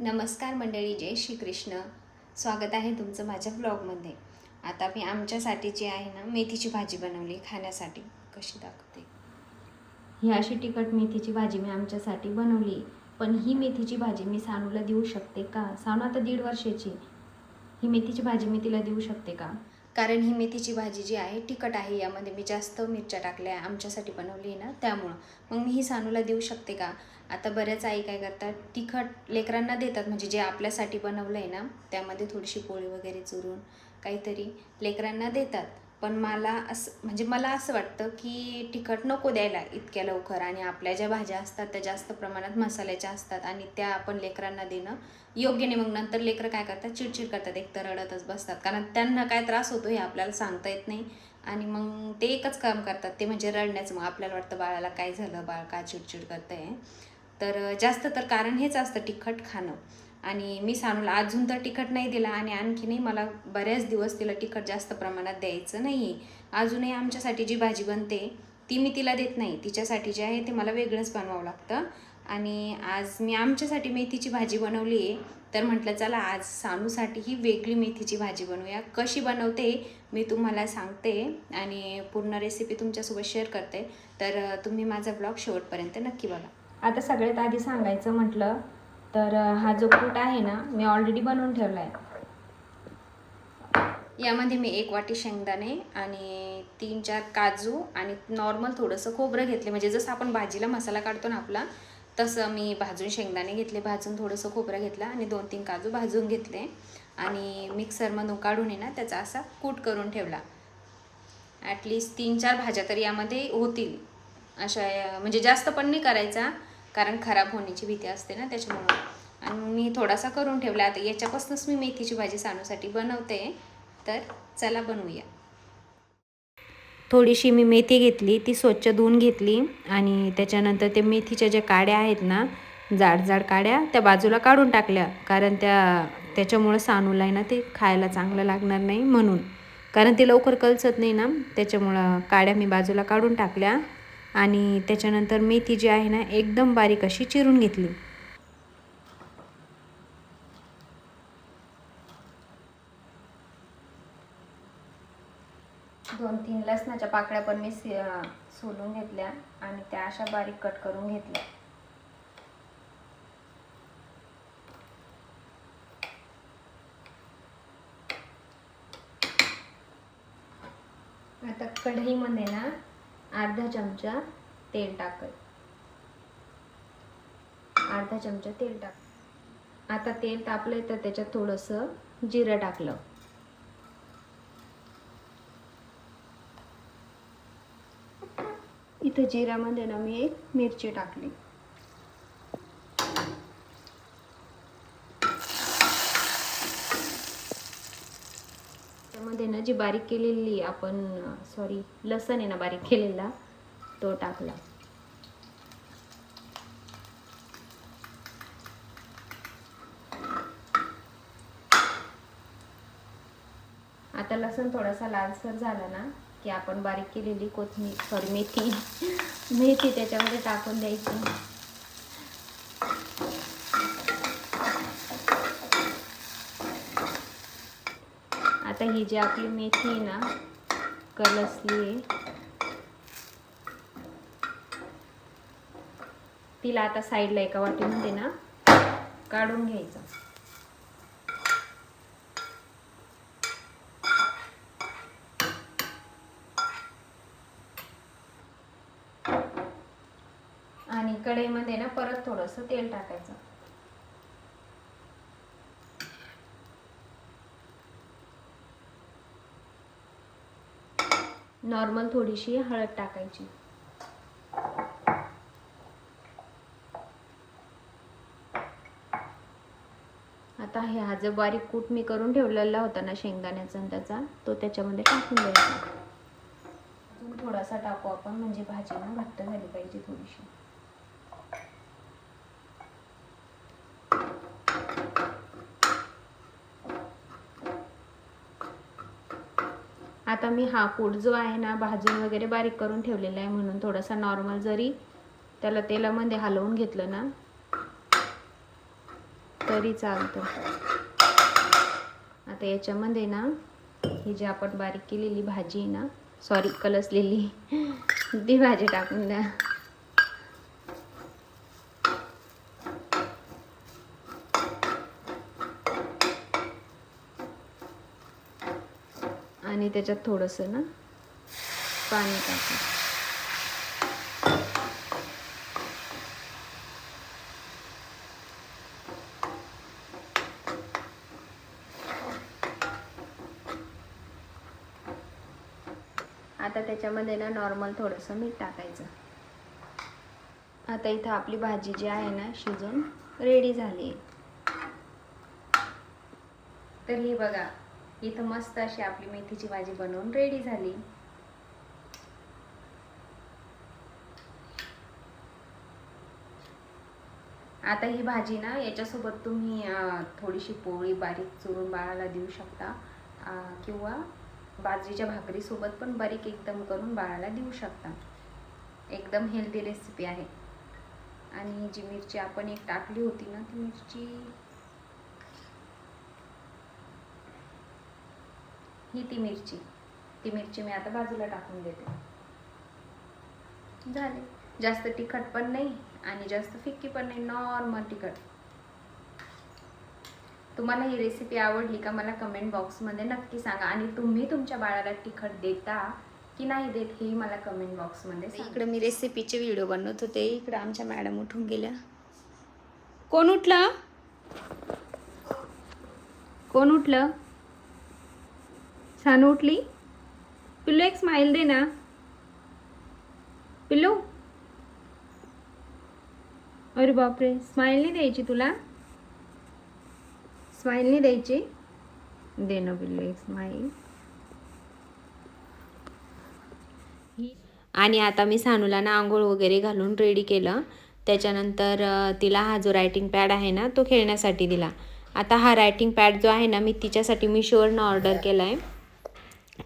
नमस्कार मंडळी जय श्रीकृष्ण. स्वागत आहे तुमचं माझ्या ब्लॉगमध्ये आता मी आमच्यासाठी जी आहे ना मेथीची भाजी बनवली खाण्यासाठी. कशी दाखवते? ही अशी तिखट मेथीची भाजी मी आमच्यासाठी बनवली पण ही मेथीची भाजी मी सानूला देऊ शकते का? सानू आता दीड वर्षाची ही मेथीची भाजी मी तिला देऊ शकते का? कारण ही मेथीची भाजी जी आहे तिखट आहे यामध्ये मी जास्त मिरच्या टाकल्या आमच्यासाठी बनवली आहे ना त्यामुळं. मग मी ही सानूला देऊ शकते का? आता बऱ्याच आई काय करतात तिखट लेकरांना देतात म्हणजे जे आपल्यासाठी बनवलं आहे ना त्यामध्ये थोडीशी पोळी वगैरे चुरून काहीतरी लेकरांना देतात. पण मला असं म्हणजे मला असं वाटतं की तिखट नको द्यायला इतक्या लवकर. आणि आपल्या ज्या भाज्या असतात त्या जास्त प्रमाणात मसाल्याच्या असतात आणि त्या आपण लेकरांना देणं योग्य नाही. मग नंतर लेकरं काय करतात? चिडचिड करतात एक तर रडतच बसतात. कारण त्यांना काय त्रास होतो हे आपल्याला सांगता येत नाही. आणि मग ते एकच काम करतात ते म्हणजे रडण्याचं. मग आपल्याला वाटतं बाळाला काय झालं? बाळ का चिडचिड करतंय? तर जास्त तर कारण हेच असतं तिखट खाणं. आणि मी सानूला अजून तर तिखट नाही दिला आणि आणखीनही मला बऱ्याच दिवस तिला तिखट जास्त प्रमाणात द्यायचं नाही आहे अजूनही आमच्यासाठी जी भाजी बनते ती मी तिला देत नाही. तिच्यासाठी जे आहे ते मला वेगळंच बनवावं लागतं. आणि आज मी आमच्यासाठी मेथीची भाजी बनवली आहे. तर म्हटलं चला आज सानूसाठी ही वेगळी मेथीची भाजी बनवूया. कशी बनवते मी तुम्हाला सांगते आणि पूर्ण रेसिपी तुमच्यासोबत शेअर करते. तर तुम्ही माझा ब्लॉग शेवटपर्यंत नक्की बघा. आता सगळ्यात आधी सांगायचं म्हटलं तर हा जो कूट आहे ना मी ऑलरेडी बनवून ठेवला आहे यामध्ये मी एक वाटी शेंगदाणे आणि तीन चार काजू आणि नॉर्मल थोडंसं खोबरं घेतले. म्हणजे जसं आपण भाजीला मसाला काढतो ना आपला तसं मी भाजून शेंगदाणे घेतले भाजून थोडंसं खोबरं घेतलं आणि दोन तीन काजू भाजून घेतले. आणि मिक्सरमधून काढून आहे ना त्याचा असा कूट करून ठेवला. ॲटलिस्ट तीन चार भाज्या तर यामध्ये होतील. अशा म्हणजे जास्त पण नाही करायचा. कारण खराब होण्याची भीती असते ना त्याच्यामुळं. आणि मी थोडासा करून ठेवला. आता याच्यापासूनच मी मेथीची भाजी सानूसाठी बनवते. तर चला बनवूया. थोडीशी मी मेथी घेतली. ती स्वच्छ धुवून घेतली. आणि त्याच्यानंतर ते मेथीच्या ज्या काड्या आहेत ना जाड जाड काड्या त्या बाजूला काढून टाकल्या. कारण त्या त्याच्यामुळं सानूला आहे ना ते खायला चांगलं लागणार नाही म्हणून. कारण ते लवकर कलचत नाही ना. त्याच्यामुळं काड्या मी बाजूला काढून टाकल्या. आणि त्याच्यानंतर मेथी जी आहे ना एकदम बारीक अशी चिरून घेतली. दोन तीन लसणाच्या पाकळ्या पण मी सोलून घेतल्या आणि त्या अशा बारीक कट करून घेतल्या. आता कढईमध्ये ना अर्धा चमचा तेल टाकत अर्धा चमचा तेल टाक. आता तेल तापलंय तर त्याच्यात थोडंसं जिरं टाकलं. इथं जिऱ्यामध्ये ना मी एक मिरची टाकली त्यामध्ये ना जी बारीक केलेली आपण सॉरी लसण आहे ना बारीक केलेला तो टाकला. आता लसण थोडासा लालसर झाला ना की आपण बारीक केलेली कोथिंबीर सॉरी मेथी मेथी त्याच्यामध्ये टाकून द्यायची. आता ही जी आपली मेथी आहे ना कलसली आहे तिला आता साईडला एका वाटीमध्ये ना काढून घ्यायचं. आणि कढईमध्ये ना परत थोडंसं तेल टाकायचं. नॉर्मल थोडीशी हळद टाकायची. आता हे हा जो बारीक कूट मी करून ठेवलेला होता ना शेंगदाण्याचा त्याचा तो त्याच्यामध्ये टाकून द्यायचा. अजून थोडासा टाकू आपण म्हणजे भाजी ना घट्ट झाली पाहिजे थोडीशी. आता मी हा कूट जो आहे ना भाजून वगैरे बारीक करून ठेवलेला आहे म्हणून थोडासा नॉर्मल जरी त्याला तेलामध्ये हलवून घेतलं ना तरी चालतं. आता याच्यामध्ये ना ही जी आपण बारीक केलेली भाजी आहे ना सॉरी कलसलेली ती भाजी टाकून द्या. आणि त्याच्यात थोडंसं ना पाणी टाकू. आता त्याच्यामध्ये ना नॉर्मल थोडंसं मीठ टाकायचं. आता इथं आपली भाजी जी आहे ना शिजून रेडी झाली. आहे तर ही बघा इथं मस्त अशी आपली मेथीची भाजी बनवून रेडी झाली. आता ही भाजी ना याच्यासोबत तुम्ही थोडीशी पोळी बारीक चुरून बाळाला देऊ शकता. किंवा बाजरीच्या भाकरीसोबत पण बारीक एकदम करून बाळाला देऊ शकता. एकदम हेल्दी रेसिपी आहे. आणि जी मिरची आपण एक टाकली होती ना ती मिरची ही ती मिरची. ती मिरची मी आता बाजूला टाकून देते. झाले. जास्त तिखट पण नाही आणि जास्त फिक्की पण नाही नॉर्मल तिखट. तुम्हाला ही रेसिपी आवडली का मला कमेंट बॉक्समध्ये नक्की सांगा. आणि तुम्ही तुमच्या बाळाला तिखट देता की नाही देत हेही मला कमेंट बॉक्समध्ये इकडे मी रेसिपीचे व्हिडिओ बनवत होते. इकडं आमच्या मॅडम उठून गेल्या. कोण उठलं? कोण उठलं? छान उठली पिल्लू एक स्माईल दे ना. पिल्लू. अरे बापरे स्माईल नाही द्यायची तुला? स्माईल नाही द्यायची? दे ना पिल्लू एक स्माईल आणि आता मी सानूला ना आंघोळ वगैरे घालून रेडी केलं. त्याच्यानंतर तिला हा जो रायटिंग पॅड आहे ना तो खेळण्यासाठी दिला. आता हा रायटिंग पॅड जो आहे ना मी तिच्यासाठी मिशोवरनं ऑर्डर केला आहे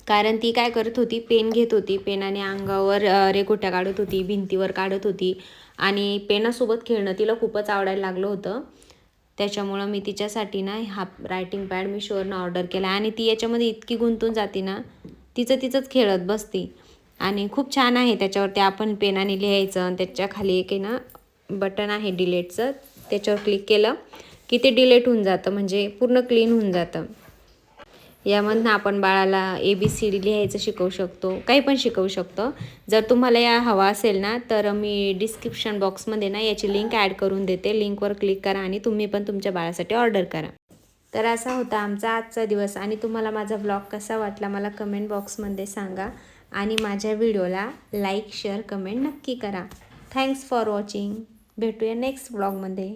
कारण ती काय करत होती पेन घेत होती. पेनाने अंगावर अ, रेघोट्या काढत होती भिंतीवर काढत होती. आणि पेनासोबत खेळणं तिला खूपच आवडायला लागलं होतं. त्याच्यामुळं मी तिच्यासाठी ना हा रायटिंग पॅड मी शोरनं ऑर्डर केला. आणि ती याच्यामध्ये इतकी गुंतून जाते ना तिचं तिचंच खेळत बसते. आणि खूप छान आहे त्याच्यावरती आपण पेनाने लिहायचं आणि त्याच्याखाली एक आहे ना बटन आहे डिलेटचं त्याच्यावर क्लिक केलं की ते डिलेट होऊन जातं म्हणजे पूर्ण क्लीन होऊन जातं. यामधनं आपण बाळाला ए बी सी डी लिहायचं शिकवू शकतो. काही पण शिकवू शकतो. जर तुम्हाला या हवा असेल ना तर मी डिस्क्रिप्शन बॉक्समध्ये ना याची लिंक ॲड करून देते. लिंकवर क्लिक करा आणि तुम्ही पण तुमच्या बाळासाठी ऑर्डर करा. तर असा होता आमचा आजचा दिवस. आणि तुम्हाला माझा ब्लॉग कसा वाटला मला कमेंट बॉक्समध्ये सांगा. आणि माझ्या व्हिडिओला लाईक शेअर कमेंट नक्की करा. थँक्स फॉर वॉचिंग भेटूया नेक्स्ट ब्लॉगमध्ये